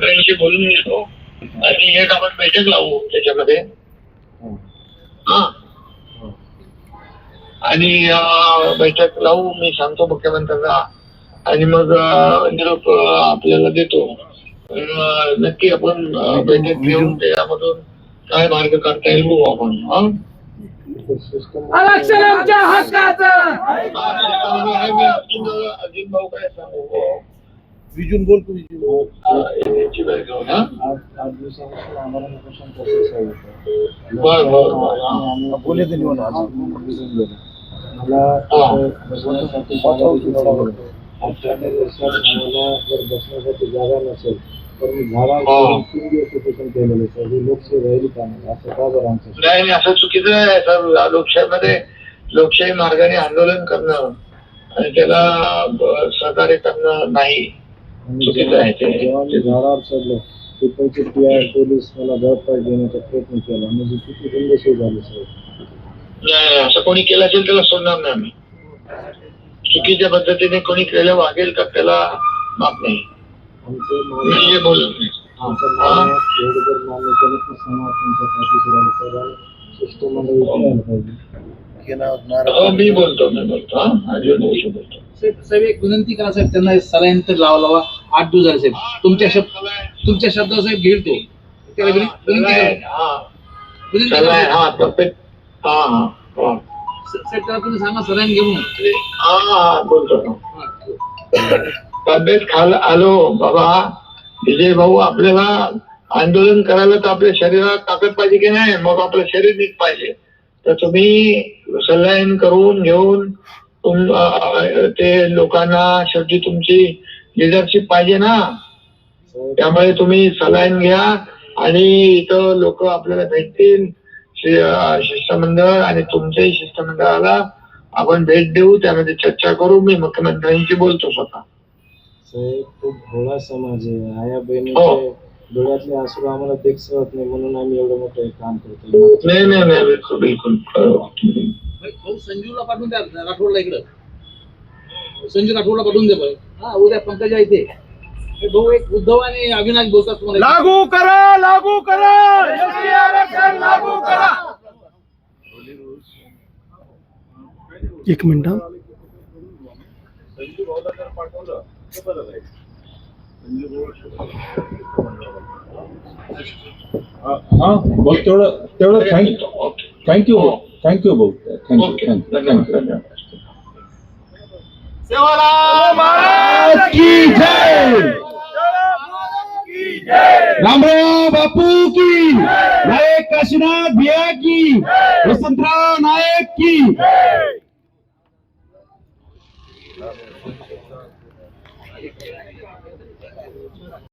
मुख्यमंत्र्यांशी बोलून घेतो आणि एक आपण बैठक लावू त्याच्यामध्ये हा आणि बैठक लावू मी सांगतो मुख्यमंत्र्यांना आणि मग निरोप आपल्याला देतो नक्की आपण बैठक घेऊन त्यामधून काय मार्ग काढता येईल बघू आपण हा आरक्षण आमच्या हक्काचं अजित भाऊ काय सांगू विजून बोल तू विजून आठ दिवसापासून आम्हाला. बोले ते निवड मला बसण्यासाठी जागा मला जर बसण्यासाठी नसेल तर मी हा. झाडावर तीन दिवस उपोषण केलेलं सर ही लोकसेवा राहिली का नाही असं का बरं आमचं नाही नाही, असं चुकीचं आहे सर लोकशाहीमध्ये लोकशाही मार्गाने आंदोलन करणं आणि त्याला सहकार्य करणं नाही चुकीचं आहे ते. जेव्हा मी झाडावर चढलो तिकडचे पी आय पोलीस मला गळपास देण्याचा प्रयत्न केला. म्हणजे किती गुंडशे झाले नाही नाही, असं कोणी केलं असेल त्याला सोडणार नाही आम्ही. चुकीच्या पद्धतीने कोणी केलं वागेल तर त्याला माफ नाही. आमचे मी मान्य हे बोलत नाही. हा? एवढं जर मान्य केलं की समाज तुमच्या पाठीशी राहील. सर्वांनी शिष्टमंडळी करायला पाहिजे. हो, मी बोलतो मी बोलतो. हा? अजून बोलतो. साहेब साहेब, एक विनंती करा साहेब त्यांना सलाईन तर लावा लावा. आठ दिवस झाले साहेब. तुमच्या शब्द तुमच्या शब्दावर साहेब घेईल तो. त्याला विन- विनंती करा. हा. विनंती करा. हा तब्येत हा हा हा. साहेब त्याला तुम्ही सांगा सलाईन घेऊन हा हा. हा. तब्येत खाल आलो बाबा. विजय भाऊ आपल्याला आंदोलन करायला तर आपल्या शरीरात ताकद पाहिजे की नाही? मग आपलं शरीर नीट पाहिजे. तर तुम्ही सलाईन करून घेऊन ते लोकांना शेवटी तुमची लिडरशिप पाहिजे ना. साहेब त्यामुळे तुम्ही सलाईन घ्या आणि इथं लोक आपल्याला भेटतील. शिष्टमंडळ आणि तुमच्याही शिष्टमंडळाला आपण भेट देऊ. त्यामध्ये चर्चा करू. मी मुख्यमंत्र्यांशी बोलतो स्वतः. साहेब खूप भोळा समाज आहे. आया हो. बहिणीचे डोळ्यातले आसरू आम्हाला देखसवत नाही म्हणून आम्ही एवढं मोठं हे काम करतो नाही नाही नाही बिलकुल बिलकुल. भाऊ संजूला पाठवून द्या राठोडला इकडं. संजू राठोडला पाठवून द्या भाई. हा उद्या पंकजा इथे. भाऊ एक उद्धव आणि अविनाश बोलतात तुम्हाला लागू करा लागू करा. एसटी आरक्षण लागू करा. एक मिनिट हा. हा बघ तेवढं तेवढं thank thank you thank you भाऊ. Thank you thank you thank you धन्यवाद महाराज की जय! रामराव बापू की नायक काशीनाथ भिया की वसंतराव नायक की